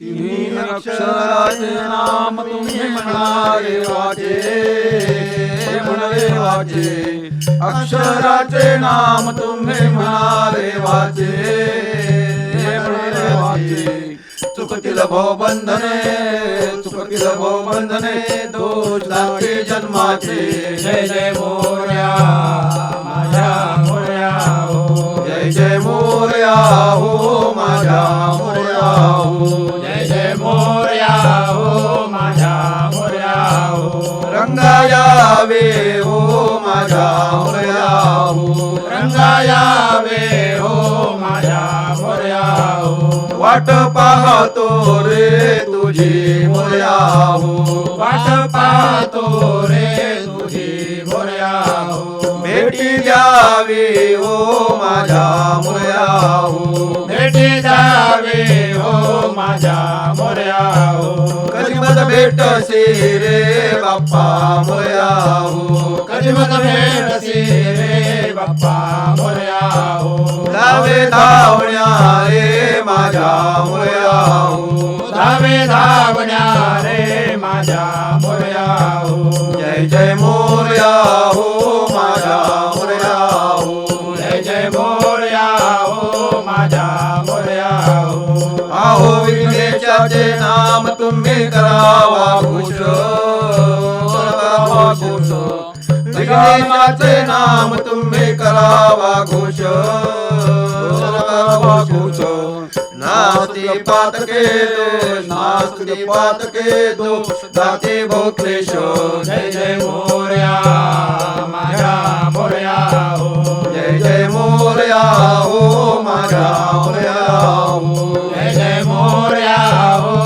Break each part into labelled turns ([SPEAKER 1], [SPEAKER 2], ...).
[SPEAKER 1] तिन्ही अक्षराचे नाम तुम्ही म्हणारे वाचे. म्हणारे वाचे. अक्षराचे नाम तुम्ही म्हणारे वाचे. म्हणारे वाचे. चुकतील बंधने चुकतील बंधने दोष लागते जन्माचे.
[SPEAKER 2] जय जय मोर्या माझ्या मोर्या हो.
[SPEAKER 1] जय जय मोरया हो माझ्या मोरया हो. रंगायावे यावे हो माझ्या मोरया हो
[SPEAKER 2] रंगायावे हो माझ्या मोर्या हो
[SPEAKER 1] वाट पाहतो रे तुझी मोर्या हो
[SPEAKER 2] वाट पाहतो रे तुझी मोर्या हो
[SPEAKER 1] भेटी द्यावी हो माझ्या मोर्या हो
[SPEAKER 2] भेटी जावे हो माझ्या मोर्या हो
[SPEAKER 1] कधी भेटसी रे बाप्पा मोरया हो
[SPEAKER 2] कधी भेटसी रे बाप्पा मोर्या हो
[SPEAKER 1] धावे धावण्या रे माझ्या मोरया हो
[SPEAKER 2] धावे धावण्या रे माझ्या मोर्या हो
[SPEAKER 1] जय जय मोरया हो माझ्या मोरया हो
[SPEAKER 2] जय जय मोर्या हो माझ्या मोर्या हो
[SPEAKER 1] आहो विघ्नेशाचे नाम तुम्ही करावा घोष करावा घोष विघ्नेशाचे नाम तुम्ही करावा घोष करावा घोष नास्ति पातके दोष नास्ति पातके दोष दाते भोक्लेश.
[SPEAKER 2] जय जय मोर्या माझ्या मोर्या हो.
[SPEAKER 1] जय जय मोर्या हो माझ्या मोर्या हो.
[SPEAKER 2] जय जय मोर्या हो.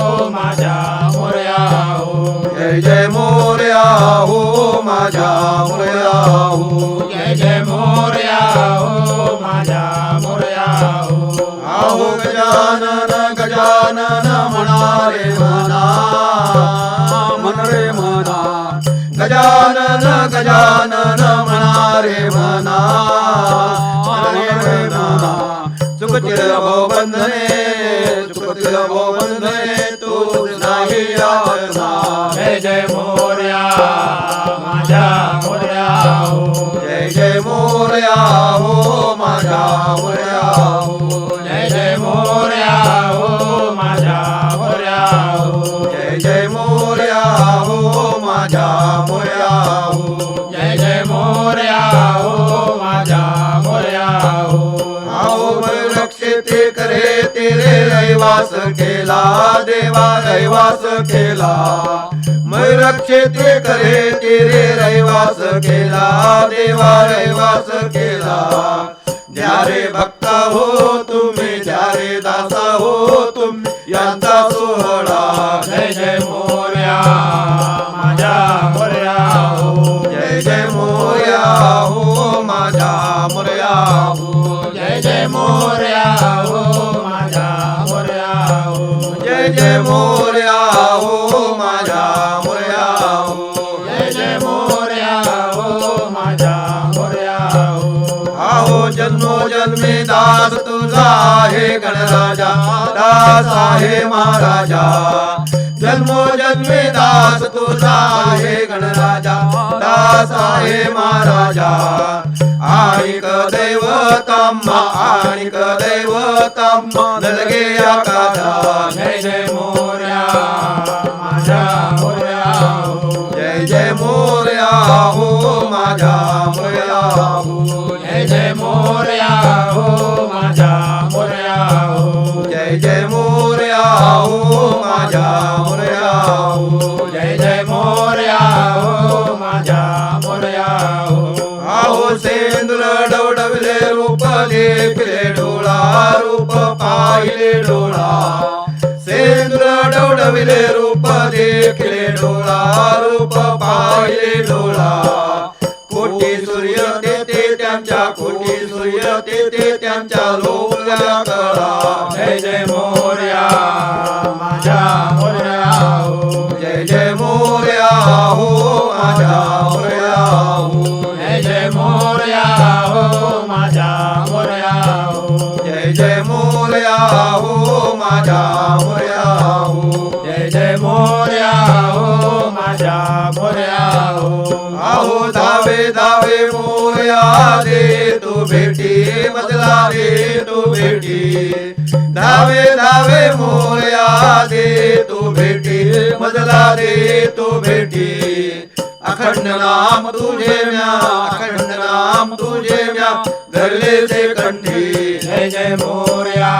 [SPEAKER 1] जय जय मोरया हो माझ्या मोरया हो
[SPEAKER 2] जय जय मोर्या हो माझ्या मोर्या हो
[SPEAKER 1] आहो गजानन गजानन म्हणा म्हण रे म्हणा गजानन गजानन म्हणा रे म्हणा बंधने
[SPEAKER 2] जय मोर्या माझ्या मोर्या हो.
[SPEAKER 1] जय जय मोरया हो माझ्या मोरया हो.
[SPEAKER 2] जय जय मोर्या हो माझ्या मोर्या हो.
[SPEAKER 1] जय जय मोरया हो माझ्या मोरया हो.
[SPEAKER 2] जय जय मोर्या हो माझ्या मोर्या हो.
[SPEAKER 1] आओ रक्षिते करे तेरे रहिवास केला देवा रहिवास केला. मैं क्षेत्रे करे तेरे रहिवास केला देवा रहिवास केला. ज्यारे भक्त हो तुम्ही ज्यारे दासा जन्मो जन्मे दास तुझा आहे गणराजा दास आहे महाराजा। जन्मो जन्मे दास तुझा आहे गणराजा दास आहे महाराजा। आणिक दैवतम्मा आणिक दैवतम्मा नलगे आकाशा।
[SPEAKER 2] जय जय मोर्या माझ्या मोर्या हो।
[SPEAKER 1] जय जय मोर्या हो माझ्या मोर्या हो। पाहिले डोळा. सेंद्र डवडविले रूप देखले डोळा. रूप पाहिले डोळा. कोटी सूर्य तेथे त्यांच्या कोटी सूर्य तेथे त्यांच्या लोकला कळा.
[SPEAKER 2] जय जय मोर्या माझ्या मोर्या हो.
[SPEAKER 1] जय जय मोर्या हो माझ्या हो
[SPEAKER 2] हो माझ्या मोरया हो
[SPEAKER 1] जय जय मोर्या हो माझ्या मोर्या हो आहो धावे धावे मोर्या दे तू भेटी बदला दे तू भेटी। धावे धावे मोर्या दे तू भेटी बदला दे तू भेटी। अखंड नाम तुझे म्या अखंड नाम तुझे म्या धरले ते कंठी
[SPEAKER 2] जय जय मोर्या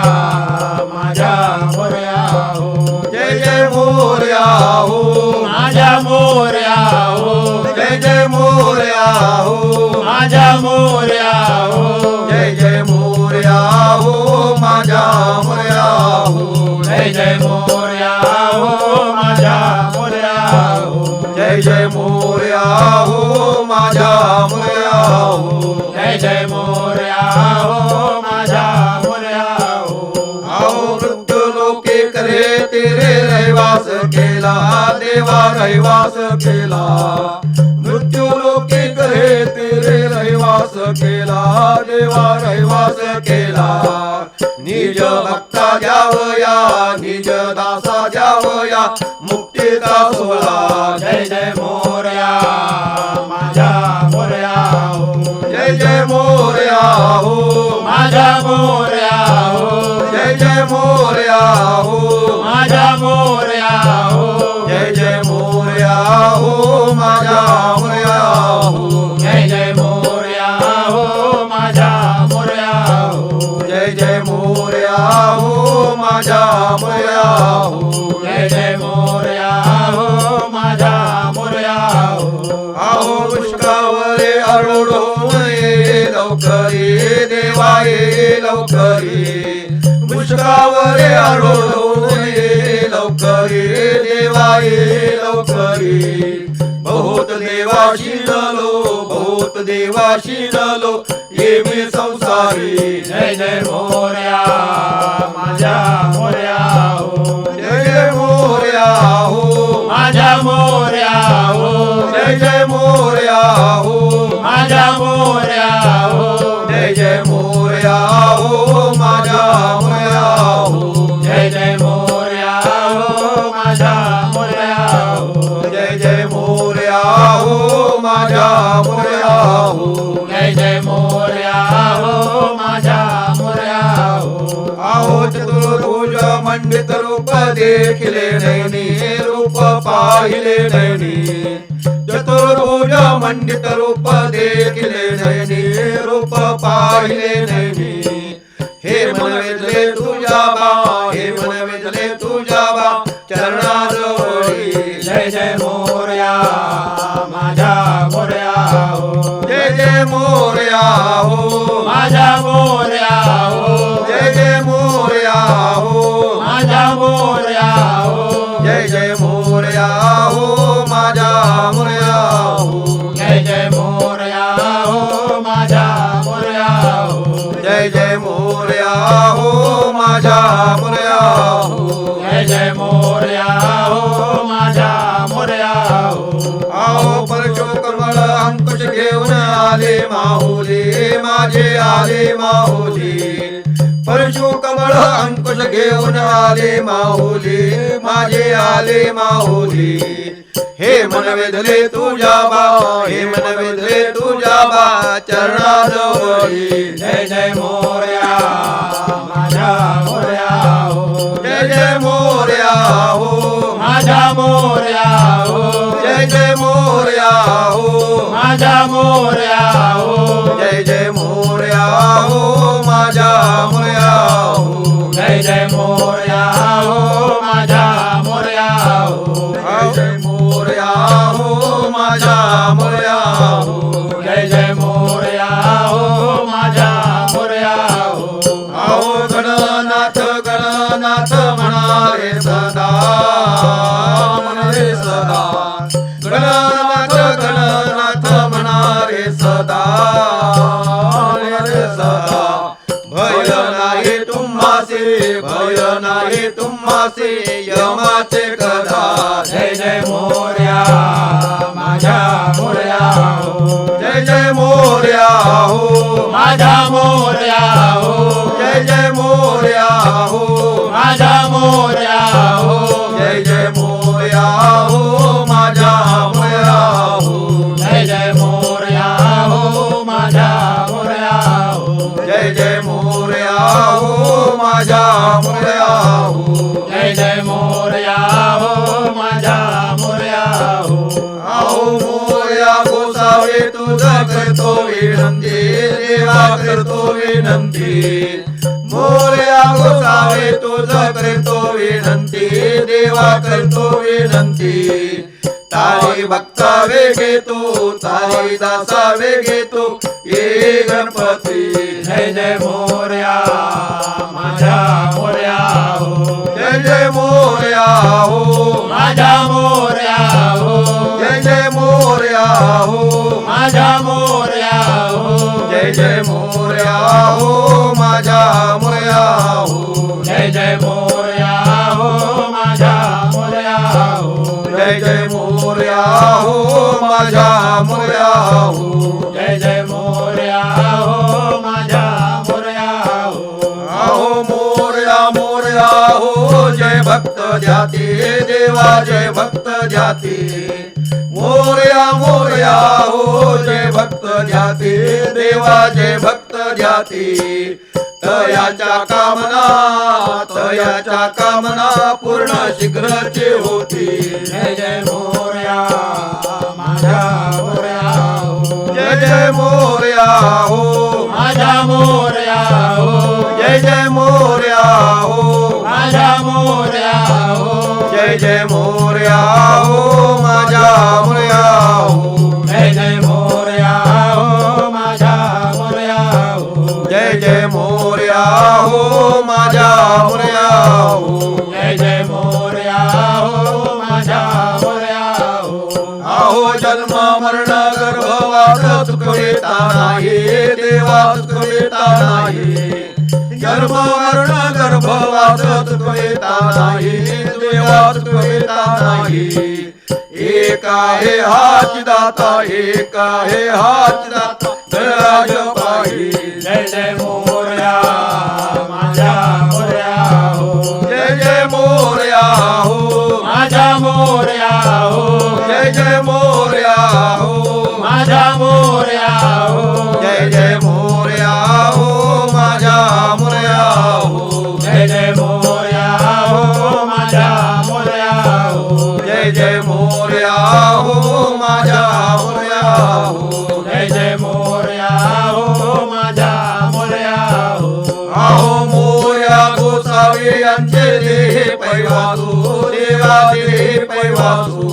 [SPEAKER 2] माझ्या मोर्या हो
[SPEAKER 1] जय जय मोर्या हो
[SPEAKER 2] माझ्या मोर्या हो
[SPEAKER 1] जय जय मोर्या हो
[SPEAKER 2] माझ्या मोर्या
[SPEAKER 1] जय मोर्या हो माझ्या मोर्या हो आओ मृत्यू लोके करे तेरे रहिवास केला देवा रहिवास केला मृत्यू लोके करे तेरे रहिवास केला देवा रहिवास केला निज भक्ता द्यावया निज दासा द्यावया मुक्तीचा सोहळा.
[SPEAKER 2] जय जय मोर
[SPEAKER 1] जय मोर्या हो
[SPEAKER 2] माझ्या मोर्या हो
[SPEAKER 1] जय जय मोर्या हो
[SPEAKER 2] माझ्या मोर्या हो
[SPEAKER 1] जय जय मोर्या हो माझ्या मोर्या हो
[SPEAKER 2] जय जय मोर्या हो माझ्या मोर्या हो
[SPEAKER 1] जय जय मोर्या हो माझ्या मोर्या हो आहो पुष्कावरे अरुळो ये लवकरी देवा ये लवकरी पुष्कावरे अरुळो ये लवकरी देवा ये लवकरी. बहुत देवाशी नलो बहुत देवाशी नलो ये मी संसारी.
[SPEAKER 2] जय जय मोर्या माझ्या मोर्या हो.
[SPEAKER 1] जय जय मोर्या हो.
[SPEAKER 2] माझ्या मोर्या हो.
[SPEAKER 1] जय जय मोर्या. मंडित रूप देखिले नैनी रूप पाहिले नैनी. चतुर्भुज मंडित रूप देखिले नैनी रूप पाहिले नैनी. हे मन वेधले तुझ्या बा हे मन वेधले तुझ्या बा चरणाजवळी
[SPEAKER 2] जय जय मोर्या माझ्या मोर्या हो.
[SPEAKER 1] जय जय मोर्या हो.
[SPEAKER 2] माझ्या
[SPEAKER 1] मोर आले माहुली परशु कमळ अंकुश घेऊन आले माहुली माझे आले माहुली हे मन वेधले तुझ्या बा हे मन वेधले तुझ्या बा चरणाजवळी.
[SPEAKER 2] जय जय मोर्या माझ्या मोर्या हो.
[SPEAKER 1] जय जय मोर्या हो.
[SPEAKER 2] माझ्या मोर्या हो.
[SPEAKER 1] जय जय मोर्या हो.
[SPEAKER 2] माझ्या मोर्या हो
[SPEAKER 1] जय तुम्हासे यमाचे कदा
[SPEAKER 2] जय जय मोर्या माझ्या मोर्या हो.
[SPEAKER 1] जय जय मोर्या हो.
[SPEAKER 2] माझ्या मोर्या
[SPEAKER 1] देवा करतो विनंती. मोरया गोसावे तुझा करतो विनंती. देवा करतो विनंती. तारी भक्ता वेगे तू तारी दासा वेगे तू. ये गणपती
[SPEAKER 2] जय जय मोरया माझ्या मोरया हो.
[SPEAKER 1] जय जय मोरया हो.
[SPEAKER 2] मोरया हो
[SPEAKER 1] जय जय मोरया हो
[SPEAKER 2] माझ्या मोरया हो
[SPEAKER 1] आहो मोरया मोरया हो जय भक्त जाती देवा जय भक्त जाती. मोरया मोरया हो जय भक्त जाती देवा जय भक्त जाती. तयाच्या कामना तयाच्या कामना पूर्ण शीघ्रचे होती.
[SPEAKER 2] जय जय मोरया. माझ्या हो,
[SPEAKER 1] हो,
[SPEAKER 2] हो
[SPEAKER 1] जय जय मोर्या हो
[SPEAKER 2] माझ्या मोरया हो
[SPEAKER 1] जय जय मोरया हो माझ्या मोरया हो
[SPEAKER 2] जय जय मोर्या हो माझ्या
[SPEAKER 1] गर्भवास चुकविता नाही देवा चुकविता नाही एक आहे हाच दाता एक आहे हाच दाता गणराज पाही
[SPEAKER 2] जय जय मोरया हो
[SPEAKER 1] जय जय मोरया हो
[SPEAKER 2] माझ्या मोरया हो
[SPEAKER 1] आहो मोरया गोसावी यांचे देह पैवासू देवा देह पैवासू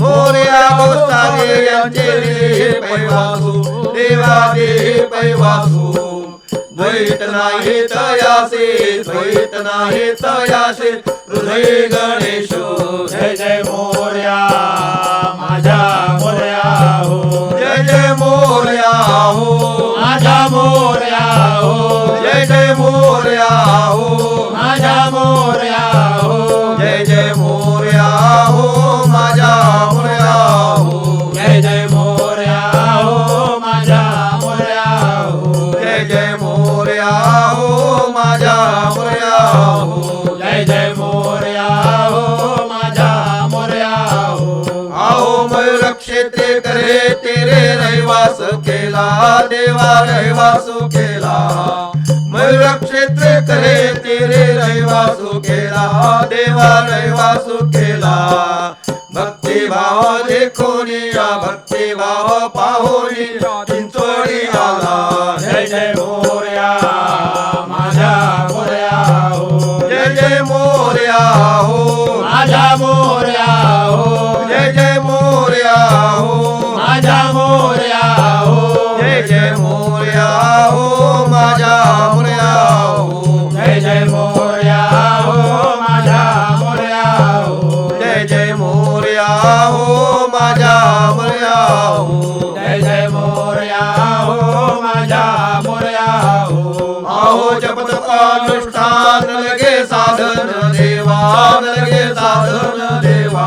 [SPEAKER 1] मोरया गोसावी यांचे देह पैवासू देवा देह पैवासू. द्वैत नाही तयासे द्वैत नाही तयासे. हृदय गणेशो
[SPEAKER 2] जय जय मोर्या माझ्या मोर्या हो.
[SPEAKER 1] रहिवास केला देवा रहिवास केला मयूर क्षेत्र करे तेरे रहिवास केला देवा रहिवास केला भक्ती भाव देखोनी या भक्ती भाव पाहोनी चिंचोळी आला.
[SPEAKER 2] जय जय मोर्या माझ्या मोर्या हो.
[SPEAKER 1] जय जय मोर्या हो.
[SPEAKER 2] माझ्या मोर्या
[SPEAKER 1] लगे साधन देवा. लगे साधन देवा.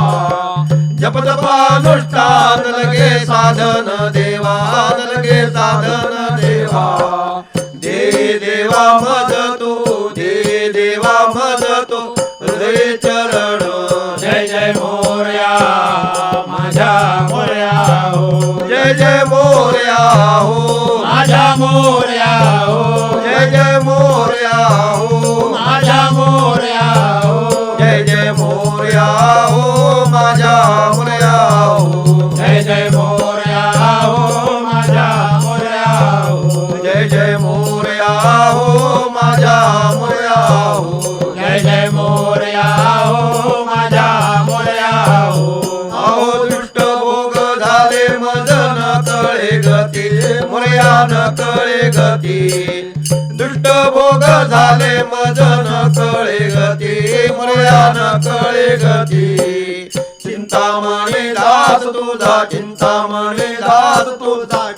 [SPEAKER 1] जप अनुष्ठान लगे साधन देवा. लगे साधन देवा. दे देवा मज तू दे देवा मज तू हृदय चरण
[SPEAKER 2] जय जय मोर्या माझ्या मोर्या हो.
[SPEAKER 1] जय जय मोर्या हो.
[SPEAKER 2] माझ्या मोर्या
[SPEAKER 1] जय मोर्या हो माझ्या मोर्या हो
[SPEAKER 2] जय जय मोरया हो माझ्या मोरया हो
[SPEAKER 1] अहो दुष्ट भोग झाले मदन कळे गती. मोर्यान कळे गती. दुष्ट भोग झाले मदन कळे गती. मोर्यान कळे गती. चिंतामणी दास तुझा चिंतामणी दास तुझा